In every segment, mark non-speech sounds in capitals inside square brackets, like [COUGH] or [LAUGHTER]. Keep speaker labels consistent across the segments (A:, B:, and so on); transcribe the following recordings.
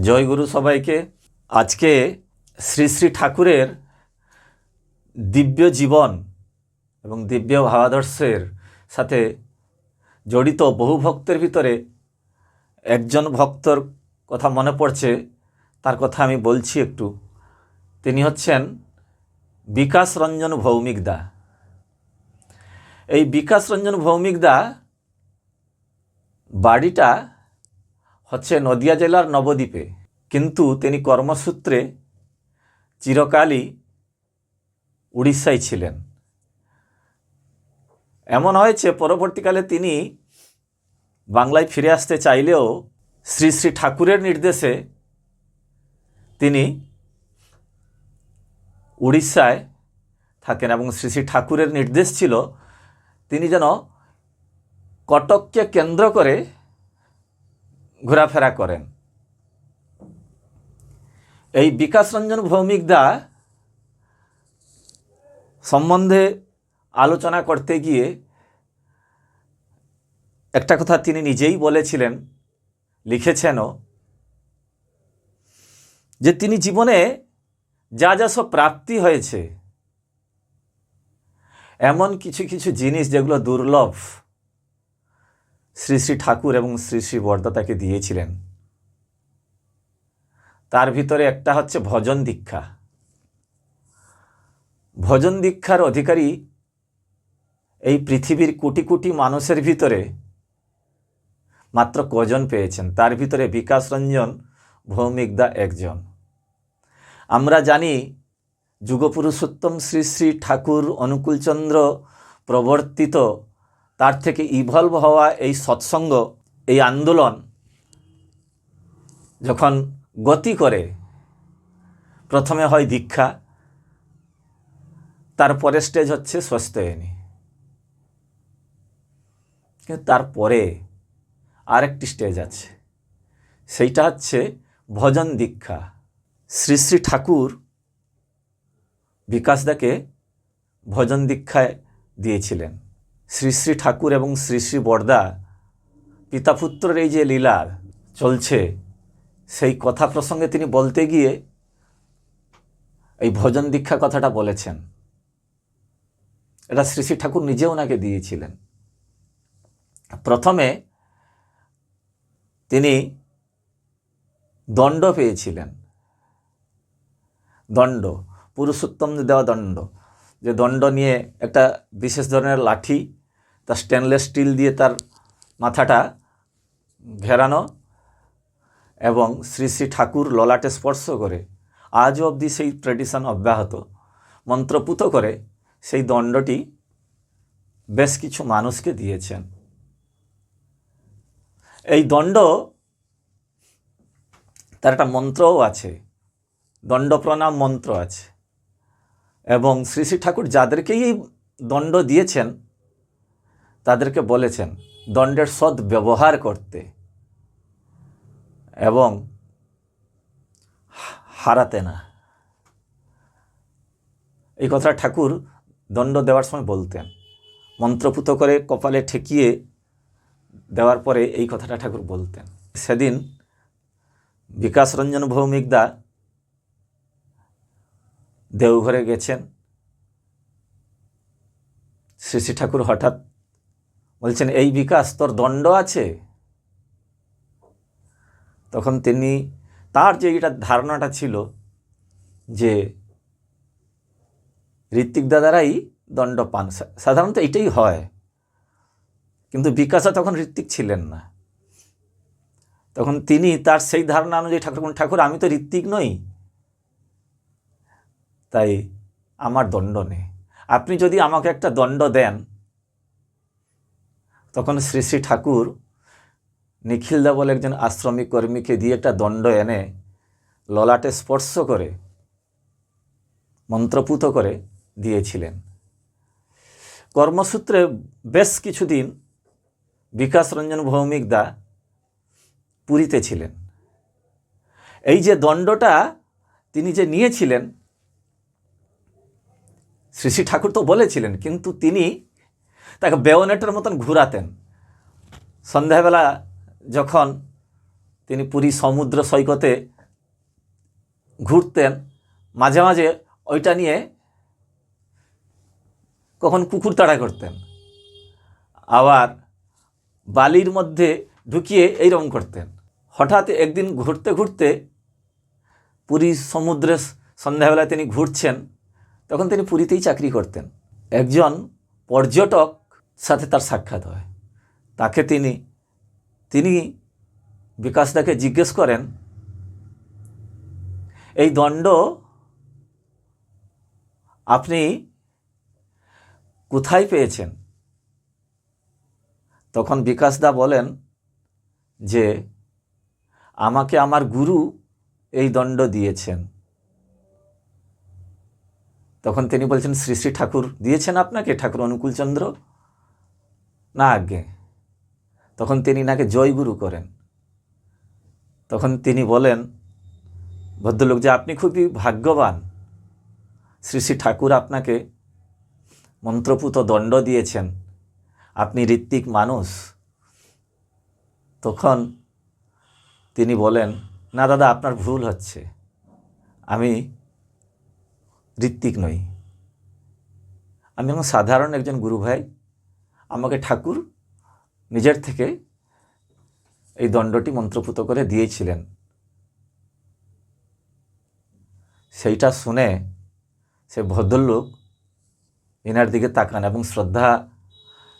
A: জয় গুরু সবাইকে আজকে শ্রী শ্রী ঠাকুরের দিব্য জীবন এবং দিব্য ভাবাদর্শের সাথে জড়িত বহু ভক্তের ভিতরে একজন ভক্তর কথা মনে পড়ছে, তার কথা আমি বলছি একটু। তিনি হচ্ছেন বিকাশ রঞ্জন ভৌমিকদা এই বিকাশ রঞ্জন ভৌমিকদা বাড়িটা হচ্ছে নদিয়া জেলার নবদ্বীপে। কিন্তু তিনি কর্মসূত্রে চিরকালই উড়িষ্যায় ছিলেন। এমন হয়েছে, পরবর্তীকালে তিনি বাংলায় ফিরে আসতে চাইলেও শ্রী শ্রী ঠাকুরের নির্দেশে তিনি উড়িষ্যায় থাকেন এবং শ্রী শ্রী ঠাকুরের নির্দেশ ছিল তিনি যেন কটককে কেন্দ্র করে ঘোরাফেরা করেন। এই বিকাশ রঞ্জন ভৌমিকদা সম্বন্ধে আলোচনা করতে গিয়ে একটা কথা তিনি নিজেই বলেছিলেন, লিখেছেনও, যে তিনি জীবনে যা যা সব প্রাপ্তি হয়েছে, এমন কিছু কিছু জিনিস যেগুলো দুর্লভ শ্রী শ্রী ঠাকুর এবং শ্রী শ্রী বরদা তাকে দিয়েছিলেন। তার ভিতরে একটা হচ্ছে ভজন দীক্ষা। ভজন দীক্ষার অধিকারী এই পৃথিবীর কোটি কোটি মানুষের ভিতরে মাত্র কজন পেয়েছেন? তার ভিতরে বিকাশ রঞ্জন ভৌমিকদা একজন। আমরা জানি যুগপুরুষোত্তম শ্রী শ্রী ঠাকুর অনুকূলচন্দ্র প্রবর্তিত তার থেকে ইভলভ হওয়া এই সৎসঙ্গ, এই আন্দোলন যখন গতি করে, প্রথমে হয় দীক্ষা, তারপরে স্টেজ হচ্ছে স্বস্তায়নী। কিন্তু তারপরে আরেকটি স্টেজ আছে, সেইটা হচ্ছে ভজন দীক্ষা। শ্রী শ্রী ঠাকুর বিকাশদাকে ভজন দীক্ষায় দিয়েছিলেন। শ্রী শ্রী ঠাকুর এবং শ্রী শ্রী বরদা, পিতাপুত্রের এই যে লীলা চলছে, সেই কথা প্রসঙ্গে তিনি বলতে গিয়ে এই ভজন দীক্ষা কথাটা বলেছেন। এটা শ্রী শ্রী ঠাকুর নিজে ওনাকে দিয়েছিলেন। প্রথমে তিনি দণ্ড পেয়েছিলেন। দণ্ড, পুরুষোত্তম দেওয়া দণ্ড, যে দণ্ড নিয়ে একটা বিশেষ ধরনের লাঠি তা স্টেনলেস স্টিল দিয়ে তার মাথাটা ঘেরানো এবং শ্রী শ্রী ঠাকুর ললাটে স্পর্শ করে। আজও অবধি সেই ট্রেডিশন অব্যাহত। মন্ত্রপুত করে সেই দণ্ডটি বেশ কিছু মানুষকে দিয়েছেন। এই দণ্ড তার একটা মন্ত্রও আছে। দণ্ড প্রণাম মন্ত্র আছে। এবং শ্রী শ্রী ঠাকুর যাদেরকেই দণ্ড দিয়েছেন তাদেরকে বলেছেন, দণ্ডের সৎ ব্যবহার করতে এবং হারাতে না। এই কথা ঠাকুর দণ্ড দেওয়ার সময় বলতেন। মন্ত্রপুত করে কপালে ঠেকিয়ে দেওয়ার পরে এই কথাটা ঠাকুর বলতেন। সেদিন বিকাশ রঞ্জন ভৌমিকদা দেওঘরে গেছেন। শ্রী শ্রী ঠাকুর হঠাৎ বলছেন, এই বিকাশ, তোর দণ্ড আছে? তখন তিনি তার যে এটা ধারণাটা ছিল যে ঋত্বিক দাদারাই দণ্ড পান। সাধারণত এটাই হয়। কিন্তু বিকাশা তখন ঋত্বিক ছিলেন না। তখন তিনি তার সেই ধারণা অনুযায়ী ঠাকুর ঠাকুর, আমি তো ঋত্বিক নই। তাই আমার দণ্ড নেই আপনি যদি আমাকে একটা দণ্ড দেন তখন শ্রী শ্রী ঠাকুর নিখিলদা বলে একজন আশ্রমিক কর্মীকে দিয়ে একটা দণ্ড এনে ললাটে স্পর্শ করে, মন্ত্রপুত করে দিয়েছিলেন। কর্মসূত্রে বেশ কিছুদিন বিকাশ রঞ্জন ভৌমিকদা পুরীতে ছিলেন। এই যে দণ্ডটা তিনি যে নিয়েছিলেন, শ্রী শ্রী ঠাকুর তো বলেছিলেন, কিন্তু তিনি তাকে বেওনেটের মতন ঘুরাতেন। সন্ধ্যাবেলা যখন তিনি পুরী সমুদ্র সৈকতে ঘুরতেন, মাঝে মাঝে ওইটা নিয়ে কখন কুকুর তাড়া করতেন। আবার বালির মধ্যে ঢুকিয়ে এইরকম করতেন। হঠাৎ একদিন ঘুরতে ঘুরতে পুরী সমুদ্রে সন্ধ্যাবেলায় তিনি ঘুরছেন, তখন তিনি পুরীতেই চাকরি করতেন। একজন পর্যটক সাথে তার সাক্ষাৎ হয়। তাকে তিনি তিনি বিকাশদাকে জিজ্ঞেস করেন, এই দণ্ড আপনি কোথায় পেয়েছেন? তখন বিকাশদা বলেন যে, আমাকে আমার গুরু এই দণ্ড দিয়েছেন। তখন তিনি বলছেন, শ্রী শ্রী ঠাকুর দিয়েছেন আপনাকে, ঠাকুর অনুকূলচন্দ্র? না, আজ্ঞে। তখন তিনি নাকে জয়গুরু করেন। তখন তিনি বলেন, ভদ্রলোক যে আপনি খুবই ভাগ্যবান। শ্রী শ্রী ঠাকুর আপনাকে মন্ত্রপুত দণ্ড দিয়েছেন। আপনি ঋত্বিক মানুষ। তখন তিনি বলেন, না দাদা, আপনার ভুল হচ্ছে। আমি ঋত্বিক নই। আমি এখন সাধারণ একজন গুরু ভাই। আমাকে ঠাকুর নিজের থেকে এই দণ্ডটি মন্ত্রপুত করে দিয়েছিলেন। সেইটা শুনে সে ভদ্রলোক এনার দিকে তাকান এবং শ্রদ্ধা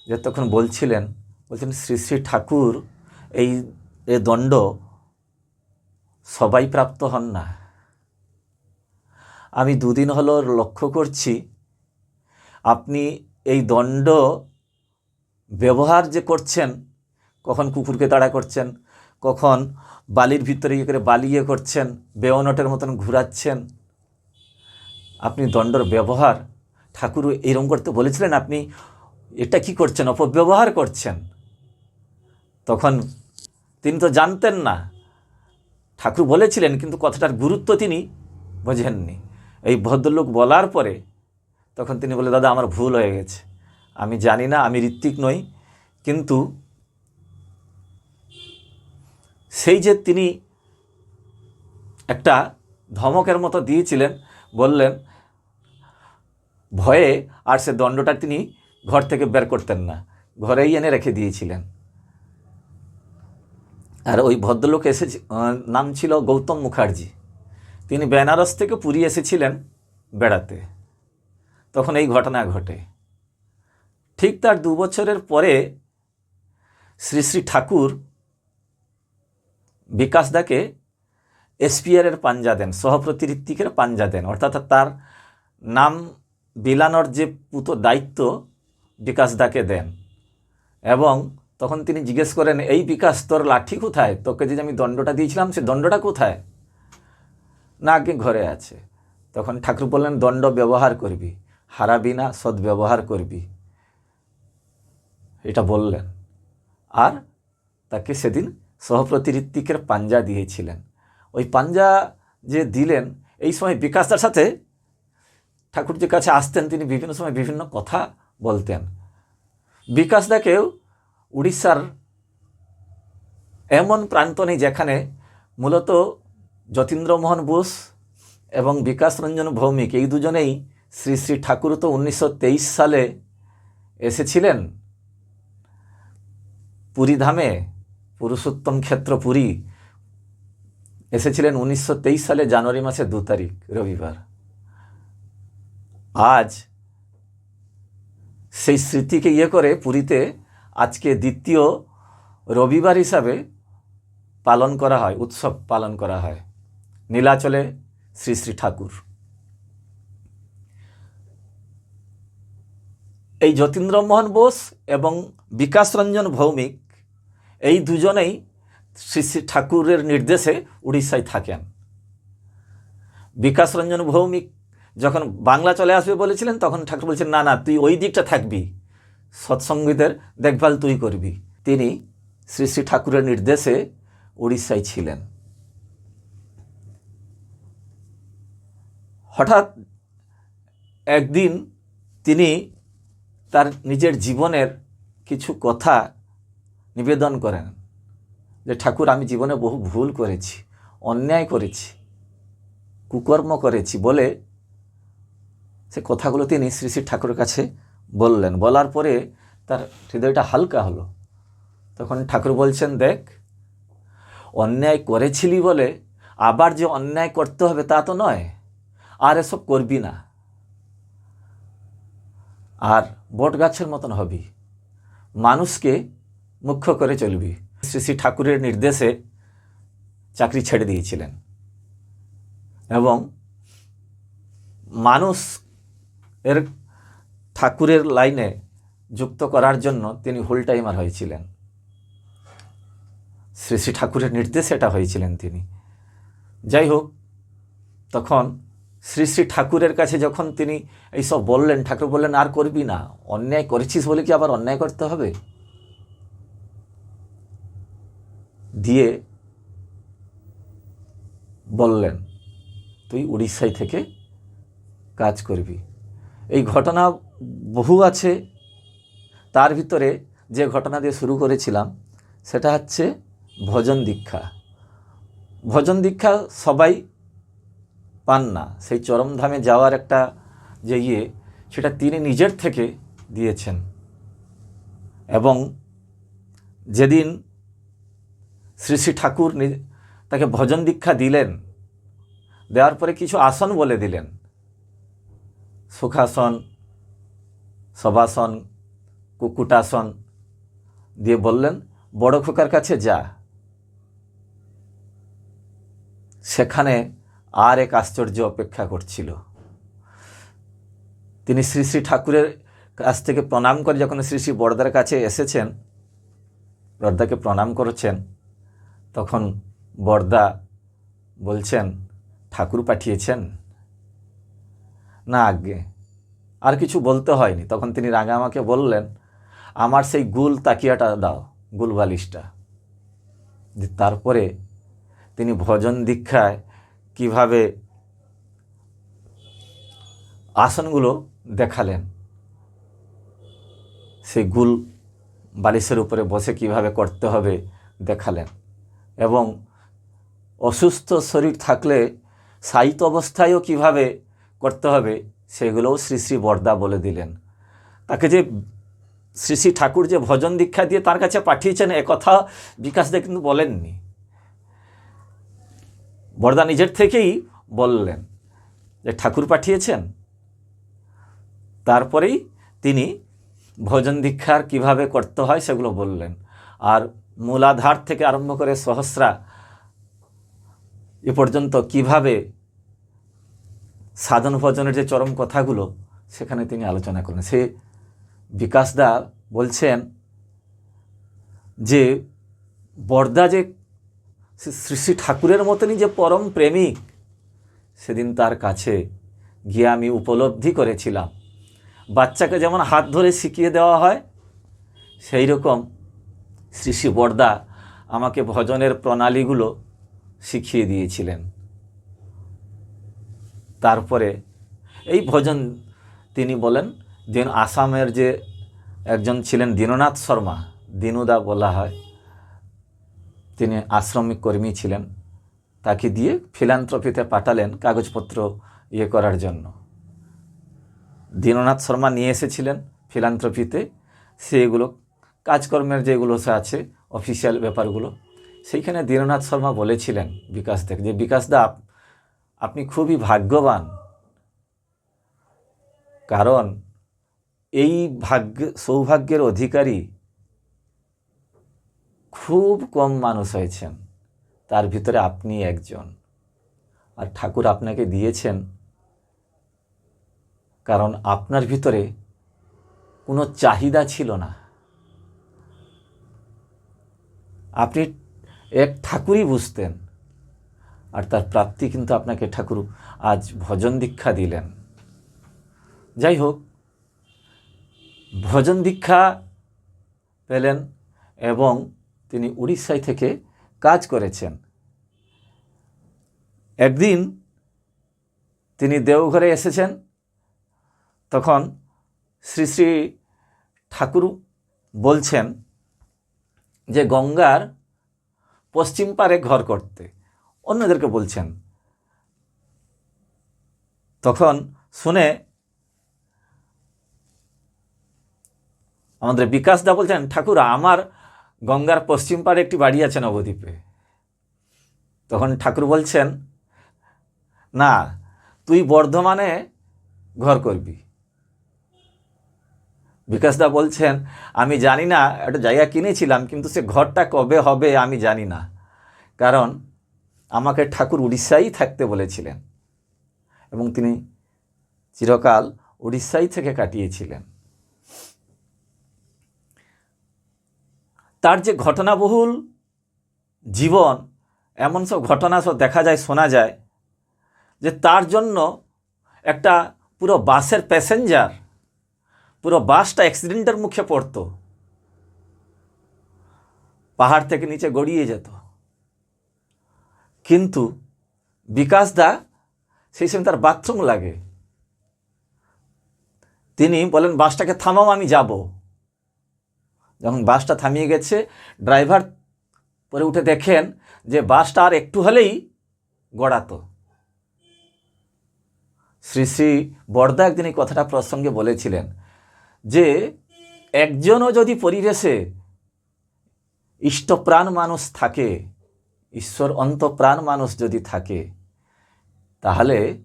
A: যে তখন বলছিলেন বলছেন শ্রী শ্রী ঠাকুর, এই, এ দণ্ড সবাই প্রাপ্ত হন না। আমি দুদিন হলো লক্ষ্য করছি, আপনি এই দণ্ড ব্যবহার যে করছেন, কখন কুকুরকে তাড়া করছেন, কখন বালির ভিতরে ইয়ে করে বালিয়ে করছেন, বেওনটের মতন ঘুরাচ্ছেন, আপনি দণ্ডর ব্যবহার, ঠাকুর এরম করতে বলেছিলেন আপনি, এটা কি করছেন, অপব্যবহার করছেন? তখন তিনি তো জানতেন না। ঠাকুর বলেছিলেন, কিন্তু কথাটার গুরুত্ব তিনি বোঝেননি। এই ভদ্রলোক বলার পরে তখন তিনি বলে দাদা, আমার ভুল হয়ে গেছে। আমি জানি না, আমি ঋত্বিক নই, কিন্তু সেই যে তিনি একটা ধমকের মতো দিয়েছিলেন, বললেন, ভয়ে আর সে দণ্ডটা তিনি ঘর থেকে বের করতেন না, ঘরেই এনে রেখে দিয়েছিলেন। আর ওই ভদ্রলোক এসে নাম ছিল গৌতম মুখার্জি। তিনি বেনারস থেকে পুরী এসেছিলেন বেড়াতে। তখন এই ঘটনা ঘটে। ঠিক তার দু বছরের পরে শ্রী শ্রী ঠাকুর বিকাশদাকে এসপিআরের পাঞ্জা দেন সহপ্রতিরিত্তিকের পাঞ্জা দেন। অর্থাৎ তার নাম বিলানোর যে পুত দায়িত্ব বিকাশদাকে দেন। এবং তখন তিনি জিজ্ঞেস করেন, এই বিকাশ, তোর লাঠি কোথায়? তোকে যে আমি দণ্ডটা দিয়েছিলাম, সে দণ্ডটা কোথায়? না, আগে ঘরে আছে। তখন ঠাকুর বললেন, দণ্ড ব্যবহার করবি, হারাবি না, সদ্ব্যবহার করবি। এটা বললেন। আর তাকে সেদিন সহপ্রতিরিত্তিকের পাঞ্জা দিয়েছিলেন। ওই পাঞ্জা যে দিলেন, এই সময় বিকাশদার সাথে ঠাকুর যে কাছে আসতেন, তিনি বিভিন্ন সময় বিভিন্ন কথা বলতেন। বিকাশদাকেও উড়িষ্যার এমন প্রান্ত নেই যেখানে মূলত যতীন্দ্রমোহন বোস এবং বিকাশ রঞ্জন ভৌমিক, এই দুজনেই শ্রী শ্রী ঠাকুর তো উনিশশো তেইশ সালে এসেছিলেন। পুরীধামে পুরুষোত্তম ক্ষেত্র পুরী, এসেছিলেন উনিশশো তেইশ সালে জানুয়ারি মাসের দু তারিখ, রবিবার। আজ সেই স্মৃতিকে ইয়ে করে পুরীতে আজকে দ্বিতীয় রবিবার হিসাবে পালন করা হয়, উৎসব পালন করা হয়। নীলাচলে শ্রী শ্রী ঠাকুর। এই যতীন্দ্রমোহন বোস এবং বিকাশ রঞ্জন ভৌমিক, এই দুজনেই শ্রী শ্রী ঠাকুরের নির্দেশে উড়িষ্যায় থাকেন। বিকাশ রঞ্জন ভৌমিক যখন বাংলা চলে আসবে বলেছিলেন, তখন ঠাকুর বলছেন, না না, তুই ওই দিকটা থাকবি, সৎসঙ্গীদের দেখভাল তুই করবি। তিনি শ্রী শ্রী ঠাকুরের নির্দেশে উড়িষ্যায় ছিলেন। হঠাৎ একদিন তিনি তার নিজের জীবনের কিছু কথা নিবেদন করেন যে, ঠাকুর, আমি জীবনে বহু ভুল করেছি, অন্যায় করেছি, কুকর্ম করেছি বলে সে কথাগুলো তিনি শ্রী শ্রী ঠাকুরের কাছে বললেন। বলার পরে তার হৃদয়টা হালকা হলো। তখন ঠাকুর বলছেন, দেখ, অন্যায় করেছিলি বলে আবার যে অন্যায় করতে হবে তা তো নয়, আর এসব করবি না। আর বট গাছের মতন হবি। মানুষকে মুখ্য করে চলবি। শ্রী শ্রী ঠাকুরের নির্দেশে চাকরি ছেড়ে দিয়েছিলেন। এবং মানুষ এর ঠাকুরের লাইনে যুক্ত করার জন্য তিনি হোল টাইমার হয়েছিলেন। শ্রী শ্রী ঠাকুরের নির্দেশে এটা হয়েছিলেন তিনি। যাই হোক, তখন শ্রী শ্রী ঠাকুরের কাছে যখন তিনি এইসব বললেন, ঠাকুর বললেন, আর করবি না, অন্যায় করেছিস বলে কি আবার অন্যায় করতে হবে? দিয়ে বললেন, তুই উড়িষ্যায় থেকে কাজ করবি। এই ঘটনা বহু আছে। তার ভিতরে যে ঘটনা দিয়ে শুরু করেছিলাম, সেটা হচ্ছে ভজন দীক্ষা। ভজন দীক্ষা সবাই পান না, সেই চরমধামে যাওয়ার একটা যে ইয়ে সেটা তিনি নিজের থেকে দিয়েছেন। এবং যেদিন শ্রী শ্রী ঠাকুর তাকে ভজন দীক্ষা দিলেন, দেওয়ার পরে কিছু আসন বলে দিলেন। সুখাসন সবাসন কুকুটাসন দিয়ে বললেন, বড় খোকার কাছে যা। সেখানে আর এক আশ্চর্য অপেক্ষা করছিল। তিনি শ্রী শ্রী ঠাকুরের কাছ থেকে প্রণাম করে যখন শ্রী শ্রী বড়দার কাছে এসেছেন, বড়দাকে প্রণাম করেছেন, তখন বড়দা বলছেন, ঠাকুর পাঠিয়েছেন? না আগে আর কিছু বলতে হয়নি। তখন তিনি রাঙা আমাকে বললেন, আমার সেই গুল তাকিয়াটা দাও, গুল বালিশটা। তারপরে তিনি ভজন দীক্ষায় কীভাবে আসনগুলো দেখালেন? সেই গুল বালিশের উপরে বসে কীভাবে করতে হবে দেখালেন। এবং অসুস্থ শরীর থাকলে সাহিত্য অবস্থায়ও কীভাবে করতে হবে সেগুলোও শ্রী শ্রী বরদা বলে দিলেন। তাকে যে শ্রী শ্রী ঠাকুর যে ভজন দীক্ষা দিয়ে তার কাছে পাঠিয়েছেন একথা বিকাশদা কিন্তু বলেননি। বরদা নিজের থেকেই বললেন যে, ঠাকুর পাঠিয়েছেন? তারপরেই তিনি ভজন দীক্ষার কীভাবে করতে হয় সেগুলো বললেন। আর মূলাধার থেকে আরম্ভ করে সহস্রা এ পর্যন্ত কীভাবে সাধন ভজনের যে চরম কথাগুলো সেখানে তিনি আলোচনা করেন সে বিকাশদা বলছেন যে, বরদা যে শ্রী শ্রী ঠাকুরের মতনই যে পরম প্রেমিক, সেদিন তার কাছে গিয়ে আমি উপলব্ধি করেছিলাম। বাচ্চাকে যেমন হাত ধরে শিখিয়ে দেওয়া হয়, সেই রকম শ্রী শ্রী বরদা আমাকে ভজনের প্রণালীগুলো শিখিয়ে দিয়েছিলেন। তারপরে এই ভজন তিনি বলেন, দিন আসামের যে একজন ছিলেন দীননাথ শর্মা, দিনুদা বলা হয় তিনি আশ্রমিক কর্মী ছিলেন। তাকে দিয়ে ফিলান্থ্রপিতে পাঠালেন কাগজপত্র ইয়ে করার জন্য। দীননাথ শর্মা নিয়ে এসেছিলেন ফিলান্থ্রপিতে। সেগুলো, কাজকর্মের যেগুলো সে আছে, অফিসিয়াল ব্যাপারগুলো, সেইখানে দীননাথ শর্মা বলেছিলেন বিকাশ থেকে যে বিকাশদা আপ- আপনি খুবই ভাগ্যবান। কারণ এই ভাগ্য, সৌভাগ্যের অধিকারী খুব কম মানুষ হয়েছেন। তার ভিতরে আপনি একজন। আর ঠাকুর আপনাকে দিয়েছেন কারণ আপনার ভিতরে কোনো চাহিদা ছিল না। আপনি এক ঠাকুরই বুঝতেন আর তার প্রাপ্তি কিন্তু আপনাকে ঠাকুর আজ ভজন দীক্ষা দিলেন। যাই হোক, ভজন দীক্ষা পেলেন এবং তিনি উড়িষ্যায় থেকে কাজ করেছেন। একদিন তিনি দেওঘরে এসেছেন। তখন শ্রী শ্রী ঠাকুর বলছেন যে, গঙ্গার পশ্চিম পারে ঘর করতে। অন্যদেরকে বলছেন। তখন শুনে আমাদের বিকাশ দা বলছেন, ঠাকুর, আমার গঙ্গার পশ্চিম পাড়ে একটি বাড়ি আছে নবদ্বীপে। তখন ঠাকুর বলছেন, না, তুই বর্ধমানে ঘর করবি। বিকাশদা বলছেন, আমি জানি না, একটা জায়গা কিনেছিলাম, কিন্তু সে ঘরটা কবে হবে আমি জানি না। কারণ আমাকে ঠাকুর উড়িষ্যায় থাকতে বলেছিলেন এবং তিনি চিরকাল উড়িষ্যাই থেকে কাটিয়েছিলেন। তার যে ঘটনাবহুল জীবন, এমন সব ঘটনা সব দেখা যায়, শোনা যায়, যে তার জন্য একটা পুরো বাসের প্যাসেঞ্জার, পুরো বাসটা অ্যাক্সিডেন্টের মুখে পড়তো। পাহাড় থেকে নিচে গড়িয়ে যেত। কিন্তু বিকাশ দা, সেই সময় তার বাথরুম লাগে। তিনি বলেন, বাসটাকে থামাও, আমি যাব। যখন বাসটা থামিয়ে গেছে, ড্রাইভার পরে উঠে দেখেন যে বাসটা আর একটু হলেই গড়াতো। শ্রী শ্রী বর্দা একদিন এই কথাটা প্রসঙ্গে বলেছিলেন যে, একজনও যদি পরিবেশে ইষ্টপ্রাণ মানুষ থাকে, ঈশ্বর অন্তপ্রাণ মানুষ যদি থাকে, তাহলে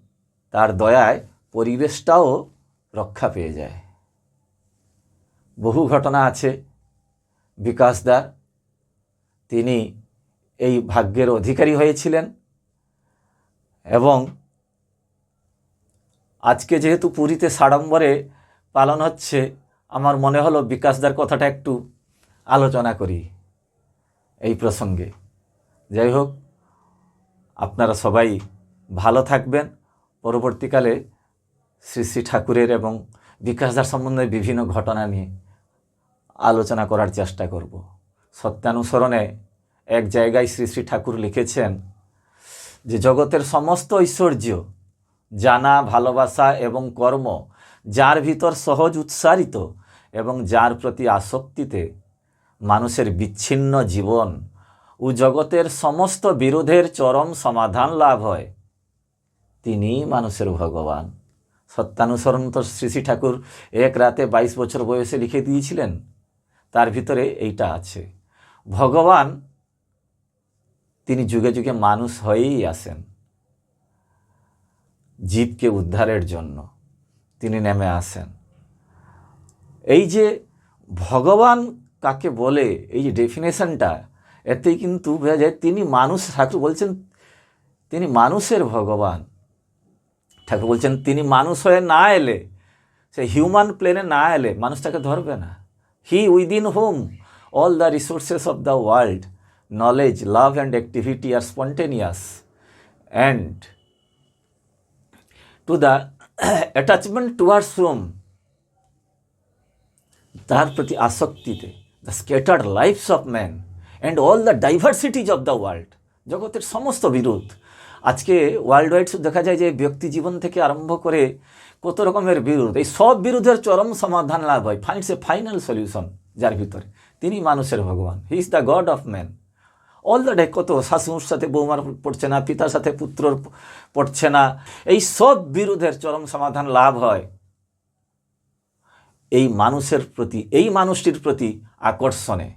A: তার দয়ায় পরিবেশটাও রক্ষা পেয়ে যায়। বহু ঘটনা আছে। বিকাশদার তিনি এই ভাগ্যের অধিকারী হয়েছিলেন এবং আজকে যেহেতু পুরীতে সাড়ম্বরে পালন হচ্ছে, আমার মনে হলো বিকাশদার কথাটা একটু আলোচনা করি এই প্রসঙ্গে। যাই হোক, আপনারা সবাই ভালো থাকবেন। পরবর্তীকালে শ্রী শ্রী ঠাকুরের এবং বিকাশদার সম্বন্ধে বিভিন্ন ঘটনা নিয়ে আলোচনা করার চেষ্টা করব। সত্যানুসরণে এক জায়গায় শ্রী শ্রী ঠাকুর লিখেছেন যে, জগতের সমস্ত ঐশ্বর্য, জানা, ভালোবাসা এবং কর্ম যার ভিতর সহজ উৎসারিত এবং যার প্রতি আসক্তিতে মানুষের বিচ্ছিন্ন জীবন ও জগতের সমস্ত বিরোধের চরম সমাধান লাভ হয় তিনি মানুষের ভগবান। সত্যানুসরণ তো শ্রী শ্রী ঠাকুর এক রাতে বাইশ বছর বয়সে লিখে দিয়েছিলেন। তার ভিতরে এইটা আছে। ভগবান তিনি যুগে যুগে মানুষ হয়েই আসেন। জীবকে উদ্ধারের জন্য তিনি নেমে আসেন। এই যে ভগবান কাকে বলে, এই যে ডেফিনেশনটা, এতেই কিন্তু বোঝা যায় তিনি মানুষ, ঠাকুর বলছেন তিনি মানুষের ভগবান। ঠাকুর বলছেন তিনি মানুষ হয়ে না এলে, সে হিউম্যান প্লেনে না এলে মানুষটাকে ধরবে না। he within home all the resources of the world knowledge love and activity R spontaneous and to the [CLEARS THROAT] attachment towards home তার প্রতি আসক্তিতে the scattered lives of man and all the diversities of the world জগতের সমস্ত বিরোধ আজকে world wide দেখা যায় যে ব্যক্তি জীবন থেকে আরম্ভ করে কত রকমের বিরোধ, এই সব বিরোধের চরম সমাধান লাভ হয়। ফাইন্ডস এ ফাইনাল সলিউশন যার ভিতরে তিনি মানুষের ভগবান। He is the god of man all the day কত শাশুর সাথে বৌমার পড়ছে না, পিতার সাথে পুত্রর পড়ছে না, এই সব বিরোধের চরম সমাধান লাভ হয়। এই মানুষের প্রতি, এই মানুষটির প্রতি আকর্ষণে।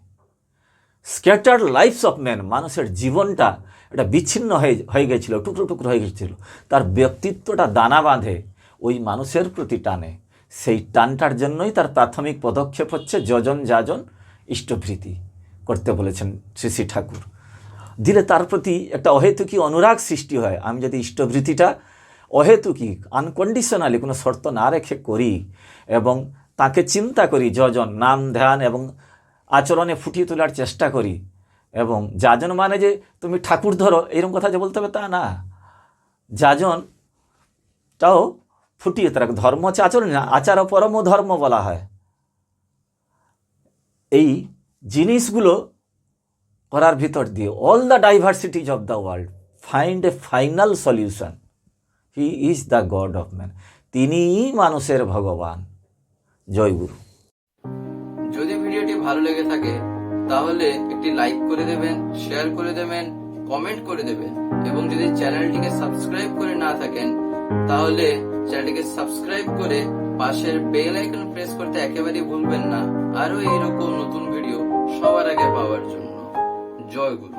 A: স্ক্যাটার্ড লাইফস অফ ম্যান মানুষের জীবনটা এটা বিচ্ছিন্ন হয়ে হয়ে গেছিল, টুকরো টুকরো হয়ে গেছিল। তার ব্যক্তিত্বটা দানা বাঁধে, ওই মানুষের প্রতি টানে। সেই টানটার জন্যই তার প্রাথমিক পদক্ষেপ হচ্ছে যজন যাজন ইষ্টভৃতি করতে বলেছেন শ্রী শ্রী ঠাকুর। দিলে তার প্রতি একটা অহেতুকি অনুরাগ সৃষ্টি হয়। আমি যদি ইষ্টভৃতিটা অহেতুকি আনকন্ডিশনালি কোনো শর্ত না রেখে করি এবং তাকে চিন্তা করি, যজন, নাম, ধ্যান এবং আচরণে ফুটিয়ে তোলার চেষ্টা করি। এবং যাজন মানে যে তুমি ঠাকুর ধরো, এরকম কথা যে বলতে হবে তা না। যাজনটাও ফুটিয়ে তারা ধর্ম হচ্ছে আচরণ, না, আচার পরম ধর্ম বলা হয়। এই জিনিসগুলো করার ভিতর দিয়ে all the diversities of the world find a final solution he is the god of man তিনিই মানুষের ভগবান জয় গুরু
B: যদি ভিডিওটি ভালো লেগে থাকে, তাহলে একটি লাইক করে দেবেন শেয়ার করে দেবেন কমেন্ট করে দেবেন। এবং যদি চ্যানেলটিকে সাবস্ক্রাইব করে না থাকেন, তাহলে চ্যানেলটিকে সাবস্ক্রাইব করে পাশের বেল আইকন প্রেস করতে একেবারেই ভুলবেন না। আরও এইরকম নতুন ভিডিও সবার আগে পাওয়ার জন্য। জয় গুরু।